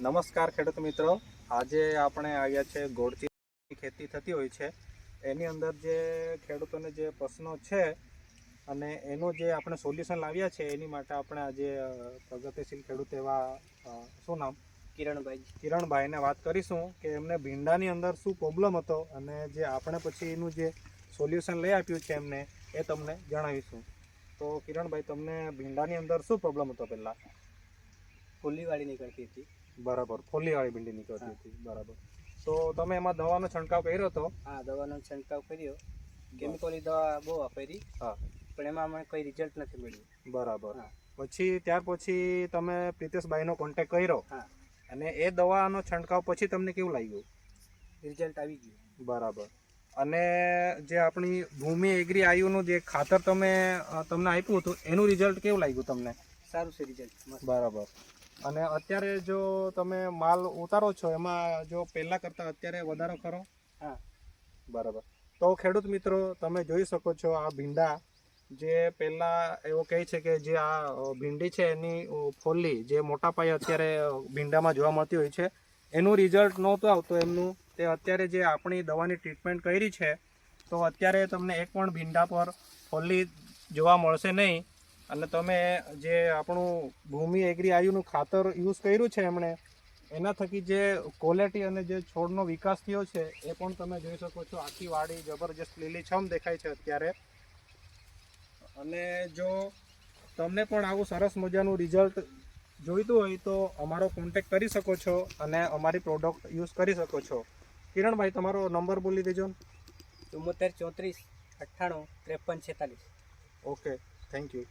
નમસ્કાર ખેડૂત મિત્રો. આજે આપણે આવ્યા છે ગોળથી ખેતી થતી હોય છે. એની અંદર જે ખેડૂતોને જે પ્રશ્નો છે અને એનું જે આપણે સોલ્યુશન લાવ્યા છે એની માટે આપણે આજે પ્રગતિશીલ ખેડૂત એવા શું નામ? કિરણભાઈ. કિરણભાઈને વાત કરીશું કે એમને ભીંડાની અંદર શું પ્રોબ્લેમ હતો અને જે આપણે પછી એનું જે સોલ્યુશન લઈ આપ્યું છે એમને એ તમને જણાવીશું. તો કિરણભાઈ તમને ભીંડાની અંદર શું પ્રોબ્લેમ હતો પહેલાં? ફૂલીવાળી નીકળતી હતી. બરાબર ફોલીવાળી ભીંડી નીકળતી હતી બરાબર. તો તમે એમાં દવાનો છંટકાવ કર્યો હતો હા દવાનો છંટકાવ કર્યો. કેમિકલની દવા બહુ વાપરી હા. પણ એમાં અમને કોઈ રિઝલ્ટ નથી મળ્યું. બરાબર. પછી ત્યાર પછી તમે પ્રિતેશભાઈનો કોન્ટેક્ટ કર્યો? હા. અને એ દવાનો છંટકાવ પછી તમને કેવું લાગ્યું? રિઝલ્ટ આવી ગયું. બરાબર. અને જે આપણી ભૂમિ એગ્રી આયુનું જે ખાતર તમે તમને આપ્યું હતું એનું રિઝલ્ટ કેવું લાગ્યું તમને? સારું છે રિઝલ્ટ બરાબર. અને અત્યારે જો તમે માલ ઉતારો છો એમાં જો પહેલાં કરતાં અત્યારે વધારો ખરો? હા. બરાબર. તો ખેડૂત મિત્રો તમે જોઈ શકો છો આ ભીંડા જે પહેલાં એવો કહે છે કે જે આ ભીંડી છે એની ફોલ્લી જે મોટા પાયે અત્યારે ભીંડામાં જોવા મળતી હોય છે. એનું રિઝલ્ટ નહોતું આવતું એમનું. તે અત્યારે જે આપણી દવાની ટ્રીટમેન્ટ કરી છે તો અત્યારે તમને એક પણ ભીંડા પર ફોલ્લી જોવા મળશે નહીં. અને તમે જે આપણું ભૂમિ એગ્રી આયુનું ખાતર યુઝ કર્યું છે એમણે એના થકી જે ક્વોલિટી અને જે છોડનો વિકાસ થયો છે એ પણ તમે જોઈ શકો છો. આખી વાડી જબરજસ્ત લીલીછમ દેખાય છે અત્યારે. અને જો તમને પણ આવું સરસ મજાનું રિઝલ્ટ જોઈતું હોય તો અમારો કોન્ટેક કરી શકો છો અને અમારી પ્રોડક્ટ યુઝ કરી શકો છો. કિરણભાઈ તમારો નંબર બોલી દેજો ચુમ્મોતેર ચોત્રીસ અઠ્ઠાણું ત્રેપન છેતાલીસ. Okay thank you